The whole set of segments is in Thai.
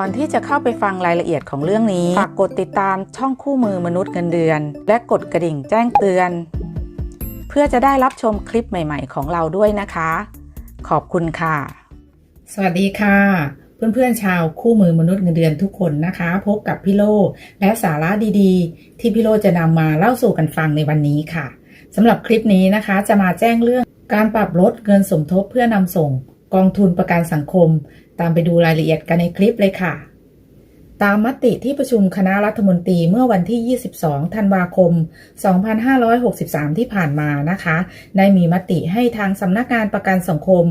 ก่อนที่จะเข้าไปฟังรายละเอียดของเรื่องนี้ ฝากกดติดตามช่องคู่มือมนุษย์เงินเดือน และกดกระดิ่งแจ้งเตือน เพื่อจะได้รับชมคลิปใหม่ๆ ของเราด้วยนะคะ ขอบคุณค่ะ สวัสดีค่ะเพื่อนๆชาวคู่มือมนุษย์เงินเดือนทุกคนนะคะ พบกับพี่โลและสาระดีๆ ที่พี่โลจะนำมาเล่าสู่กันฟังในวันนี้ค่ะสำหรับคลิปนี้นะคะ จะมาแจ้งเรื่องการปรับลดเงินสมทบเพื่อนำส่ง กองทุนประกันสังคม ตามไปดูรายละเอียดกันในคลิปเลยค่ะ ตามมติที่ประชุมคณะรัฐมนตรีเมื่อวันที่ 22 ธันวาคม 2563 ที่ผ่านมานะคะ ได้มีมติให้ทางสำนักงานประกันสังคม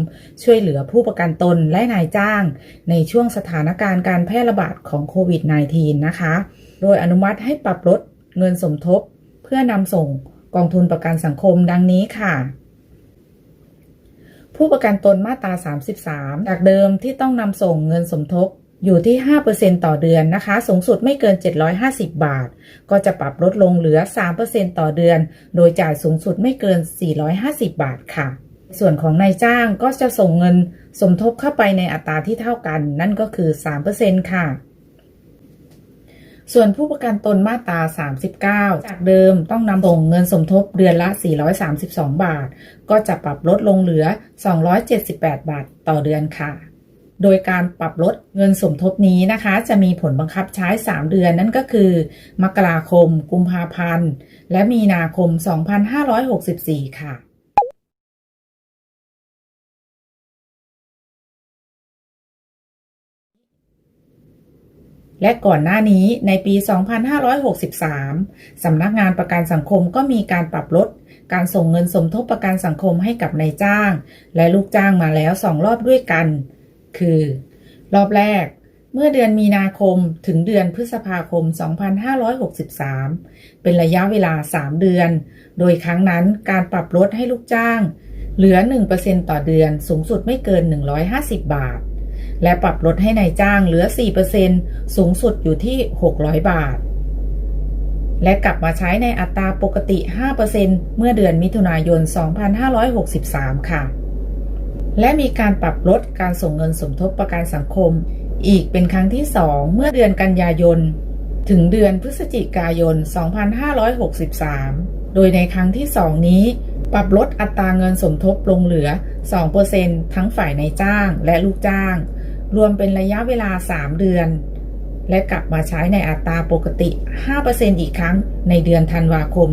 ช่วยเหลือผู้ประกันตนและนายจ้าง ในช่วงสถานการณ์การแพร่ระบาดของโควิด -19 นะคะ โดยอนุมัติให้ปรับลดเงินสมทบ เพื่อนำส่งกองทุนประกันสังคมดังนี้ค่ะ ผู้ประกันตนมาตรา 33 จากเดิมที่ต้องนำส่งเงินสมทบอยู่ที่ 5%ต่อเดือนนะคะ สูงสุดไม่เกิน 750 บาท ก็จะปรับลดลงเหลือ 3%ต่อเดือน โดยจ่ายสูงสุดไม่เกิน 450 บาทค่ะ ส่วนของนายจ้างก็จะส่งเงินสมทบเข้าไปในอัตราที่เท่ากัน นั่นก็คือ 3%ค่ะ ส่วนผู้ประกันตนมาตรา 39 จากเดิมต้องนำส่งเงินสมทบเดือนละ 432 บาท ก็จะปรับลดลงเหลือ 278 บาทต่อเดือนค่ะ โดยการปรับลดเงินสมทบนี้นะคะ จะมีผลบังคับใช้ 3 เดือนนั่นก็คือ มกราคม กุมภาพันธ์ และมีนาคม 2564 ค่ะ และก่อนหน้านี้ในปี 2563 สำนักงานประกันสังคมก็มีการปรับลด การส่งเงินสมทบประกันสังคมให้กับนายจ้าง และลูกจ้างมาแล้วสองรอบด้วยกัน คือ รอบแรก เมื่อเดือนมีนาคมถึงเดือนพฤษภาคม 2563 เป็นระยะเวลา 3 เดือน โดยครั้งนั้นการปรับลดให้ลูกจ้าง เหลือ 1%ต่อเดือนสูงสุดไม่เกิน 150 บาท และปรับลดให้ในายจ้างเหลือ 4%สูงสุดอยู่ที่ 600 บาท และกลับมาใช้ในอัตราปกติ 5%เมื่อเดือนมิถุนายน 2563 ค่ะ และมีการปรับลดการส่งเงินสมทบประกันสังคม อีกเป็นครั้งที่ 2 เมื่อเดือนกันยายน ถึงเดือนพฤศจิกายน 2563 โดยในครั้งที่ 2 นี้ปรับลดอัตราเงินสมทบลงเหลือ 2%ทั้งฝ่ายนายจ้างและลูกจ้าง รวมเป็นระยะเวลา 3 เดือน และกลับมาใช้ในอัตราปกติ 5%อีกครั้งในเดือนธันวาคม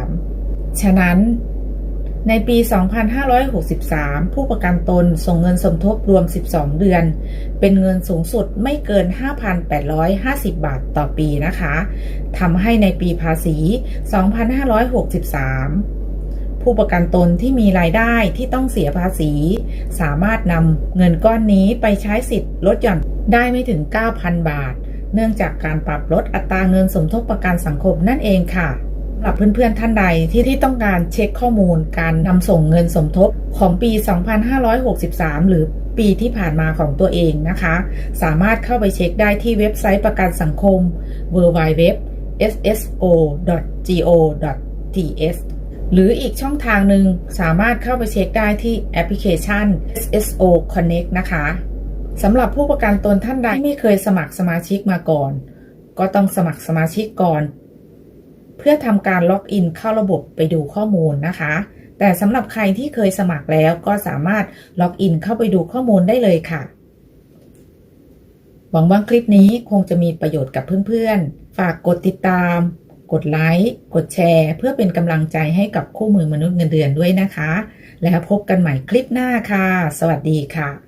2563 ฉะนั้น ในปี 2563 ผู้ประกันตนส่งเงินสมทบรวม 12 เดือน เป็นเงินสูงสุดไม่เกิน 5,850 บาทต่อปีนะคะ ทำให้ในปีภาษี 2563 ผู้ประกันตนที่มีรายได้ที่ต้องเสียภาษี สามารถนำเงินก้อนนี้ไปใช้สิทธิ์ลดหย่อนได้ไม่ถึง 9,000 บาท เนื่องจากการปรับลดอัตราเงินสมทบประกันสังคมนั่นเองค่ะสำหรับเพื่อนๆท่านใดที่ที่ต้องการเช็คข้อมูลการนำส่งเงินสมทบของปี 2563 หรือปีที่ผ่านมาของตัวเองนะคะ สามารถเข้าไปเช็คได้ที่เว็บไซต์ประกันสังคม www sso.go.th หรืออีกช่องทางหนึ่งสามารถเข้าไปเช็คได้ที่แอปพลิเคชัน SSO Connect นะคะสำหรับผู้ประกันตนท่านใดที่ไม่เคยสมัครสมาชิกมาก่อน ก็ต้องสมัครสมาชิกก่อน เพื่อทำการล็อกอินเข้าระบบไปดูข้อมูลนะคะ แต่สำหรับใครที่เคยสมัครแล้วก็สามารถล็อกอินเข้าไปดูข้อมูลได้เลยค่ะ หวังว่าคลิปนี้คงจะมีประโยชน์กับเพื่อนๆ ฝากกดติดตาม กดไลค์ กดแชร์ เพื่อเป็นกำลังใจให้กับคู่มือมนุษย์เงินเดือนด้วยนะคะ แล้วพบกันใหม่คลิปหน้าค่ะ สวัสดีค่ะ